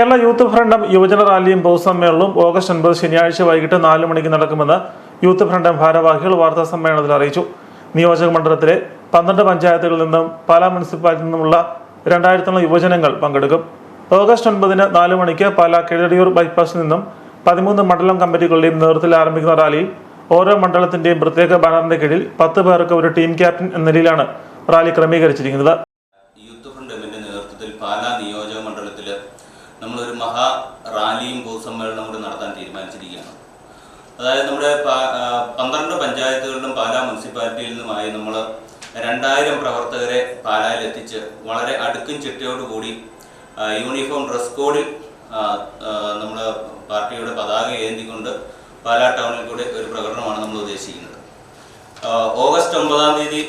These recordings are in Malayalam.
കേരള യൂത്ത് ഫ്രണ്ടും യുവജന റാലിയും പൊതുസമ്മേളനവും ഓഗസ്റ്റ് ഒൻപത് ശനിയാഴ്ച വൈകിട്ട് നാല് മണിക്ക് നടക്കുമെന്ന് യൂത്ത് ഫ്രണ്ടും ഭാരവാഹികൾ വാർത്താ സമ്മേളനത്തിൽ അറിയിച്ചു. നിയോജക മണ്ഡലത്തിലെ പന്ത്രണ്ട് പഞ്ചായത്തുകളിൽ നിന്നും പാലാ മുനിസിപ്പാലിറ്റിയിൽ നിന്നുമുള്ള രണ്ടായിരത്തോളം യുവജനങ്ങൾ പങ്കെടുക്കും. ഓഗസ്റ്റ് ഒൻപതിന് നാല് മണിക്ക് പാലാ കിഴടിയൂർ ബൈപ്പാസിൽ നിന്നും പതിമൂന്ന് മണ്ഡലം കമ്മിറ്റികളുടെയും നേതൃത്വത്തിൽ ആരംഭിക്കുന്ന റാലിയിൽ ഓരോ മണ്ഡലത്തിന്റെയും പ്രത്യേക ബാനറിന്റെ കീഴിൽ പത്ത് പേർക്ക് ഒരു ടീം ക്യാപ്റ്റൻ എന്ന നിലയിലാണ് റാലി ക്രമീകരിച്ചിരിക്കുന്നത്. യൂത്ത് ഫ്രണ്ട് നേതൃത്വത്തിൽ പാലാ നിയോജക നമ്മളൊരു മഹാ റാലിയും പൊതുസമ്മേളനവും കൂടി നടത്താൻ തീരുമാനിച്ചിരിക്കുകയാണ്. അതായത് നമ്മുടെ പന്ത്രണ്ട് പഞ്ചായത്തുകളിലും പാലാ മുനിസിപ്പാലിറ്റിയിൽ നിന്നുമായി നമ്മൾ രണ്ടായിരം പ്രവർത്തകരെ പാലായിൽ എത്തിച്ച് വളരെ അടുക്കും ചിട്ടയോടുകൂടി കൂടി യൂണിഫോം ഡ്രസ് കോഡിൽ നമ്മൾ പാർട്ടിയുടെ പതാക ഏന്തിക്കൊണ്ട് പാലാ ടൗണിൽ കൂടെ ഒരു പ്രകടനമാണ് നമ്മൾ ഉദ്ദേശിക്കുന്നത്. ഓഗസ്റ്റ് ഒമ്പതാം തീയതി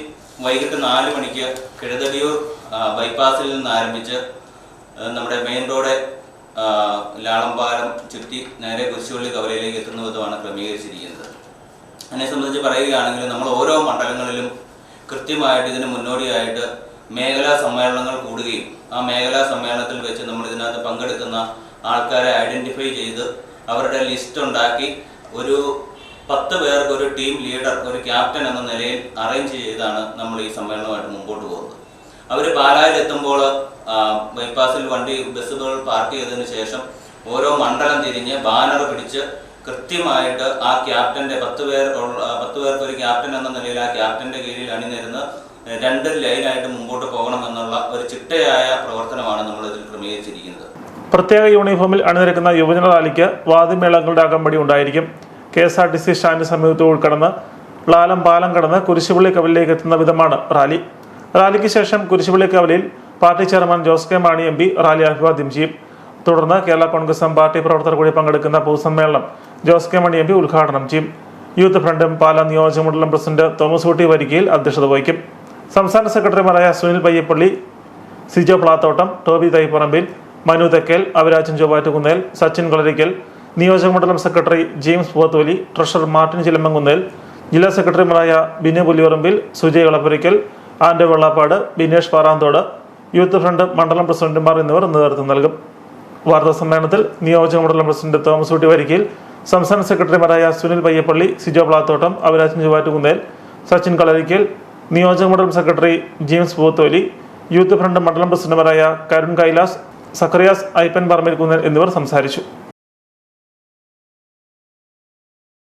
വൈകിട്ട് നാല് മണിക്ക് കിഴതടിയൂർ ബൈപ്പാസിൽ നിന്ന് ആരംഭിച്ച് നമ്മുടെ മെയിൻ റോഡ് ആഹ് ലാളംപാലം ചുറ്റി നേരെ കുരിശുപള്ളി കവലയിലേക്ക് എത്തുന്ന വിധമാണ് ക്രമീകരിച്ചിരിക്കുന്നത്. അതിനെ സംബന്ധിച്ച് പറയുകയാണെങ്കിൽ നമ്മൾ ഓരോ മണ്ഡലങ്ങളിലും കൃത്യമായിട്ട് ഇതിന് മുന്നോടിയായിട്ട് മേഖലാ സമ്മേളനങ്ങൾ കൂടുകയും ആ മേഖലാ സമ്മേളനത്തിൽ വെച്ച് നമ്മൾ ഇതിനകത്ത് പങ്കെടുക്കുന്ന ആൾക്കാരെ ഐഡന്റിഫൈ ചെയ്ത് അവരുടെ ലിസ്റ്റ് ഉണ്ടാക്കി ഒരു പത്ത് പേർക്ക് ഒരു ടീം ലീഡർ ഒരു ക്യാപ്റ്റൻ എന്ന നിലയിൽ അറേഞ്ച് ചെയ്താണ് നമ്മൾ ഈ സമ്മേളനമായിട്ട് മുമ്പോട്ട് പോകുന്നത്. അവർ പാലായിൽ എത്തുമ്പോൾ ബൈപ്പാസിൽ വണ്ടി ബസ്സുകൾ പാർക്ക് ചെയ്തതിനു ശേഷം ഓരോ മണ്ഡലം തിരിഞ്ഞ് ബാനർ പിടിച്ച് കൃത്യമായിട്ട് ആ ക്യാപ്റ്റന്റെ പത്ത് പേർ പത്ത് പേർക്ക് ഒരു ക്യാപ്റ്റൻ എന്ന നിലയിൽ ആ ക്യാപ്റ്റന്റെ കീഴിൽ അണിനിരുന്ന് രണ്ട് ലൈനായിട്ട് മുമ്പോട്ട് പോകണമെന്നുള്ള ഒരു ചിട്ടയായ പ്രവർത്തനമാണ് നമ്മൾ ഇതിൽ ക്രമീകരിച്ചിരിക്കുന്നത്. പ്രത്യേക യൂണിഫോമിൽ അണിനിരക്കുന്ന യുവജന റാലിക്ക് വാദ്യമേളങ്ങളുടെ അകമ്പടി ഉണ്ടായിരിക്കും. K S R T C stand സമീപത്ത് ഉൾക്കടന്ന് ലാലം പാലം കടന്ന് കുരിശുപള്ളി കവലിലേക്ക് എത്തുന്ന വിധമാണ് റാലി. റാലിക്ക് ശേഷം കുരിശുപള്ളി കവലയിൽ party chairman Jose K Mani M P rally അഭിവാദ്യം ചെയ്യും. തുടർന്ന് കേരള കോൺഗ്രസ് പാർട്ടി പ്രവർത്തകർ കൂടി പങ്കെടുക്കുന്ന പൊതുസമ്മേളനം Jose K Mani M P ഉദ്ഘാടനം ചെയ്യും. യൂത്ത് ഫ്രണ്ടും പാലാ നിയോജക മണ്ഡലം പ്രസിഡന്റ് തോമസ് കുട്ടി വരികയിൽ അധ്യക്ഷത വഹിക്കും. സംസ്ഥാന സെക്രട്ടറിമാരായ സുനിൽ പയ്യപ്പള്ളി സിജോ പ്ലാത്തോട്ടം ടോബി തൈപ്പറമ്പിൽ മനു തെക്കേൽ അവരാജൻ ചൊവ്വാറ്റുകുന്നേൽ സച്ചിൻ കളരിക്കൽ നിയോജകമണ്ഡലം സെക്രട്ടറി ജെയിംസ് പോത്തോലി ട്രഷറർ മാർട്ടിൻ ചിലമ്പങ്കുന്നേൽ ജില്ലാ സെക്രട്ടറിമാരായ ബിനു പുലിയറമ്പിൽ സുജയ് കളപ്പുരയ്ക്കൽ ആൻഡോ വെള്ളാപ്പാട് ബിനേഷ് പാറാന്തോട് യൂത്ത് ഫ്രണ്ട് മണ്ഡലം പ്രസിഡന്റുമാർ എന്നിവർ നേതൃത്വം നൽകും. വാർത്താ സമ്മേളനത്തിൽ നിയോജക മണ്ഡലം പ്രസിഡന്റ് തോമസ് കുട്ടി വരിക്കയിൽ സംസ്ഥാന സെക്രട്ടറിമാരായ സുനിൽ പയ്യപ്പള്ളി സിജോ പ്ലാത്തോട്ടം അവരാജൻ ചുവാറ്റുകുന്നേൽ സച്ചിൻ കളരിക്കൽ നിയോജക മണ്ഡലം secretary James Putholi youth front മണ്ഡലം പ്രസിഡന്റുമാരായ കരുൺ കൈലാസ് സക്കറിയാസ് ഐപ്പൻ പറമ്പിൽ കുന്നേൽ എന്നിവർ സംസാരിച്ചു.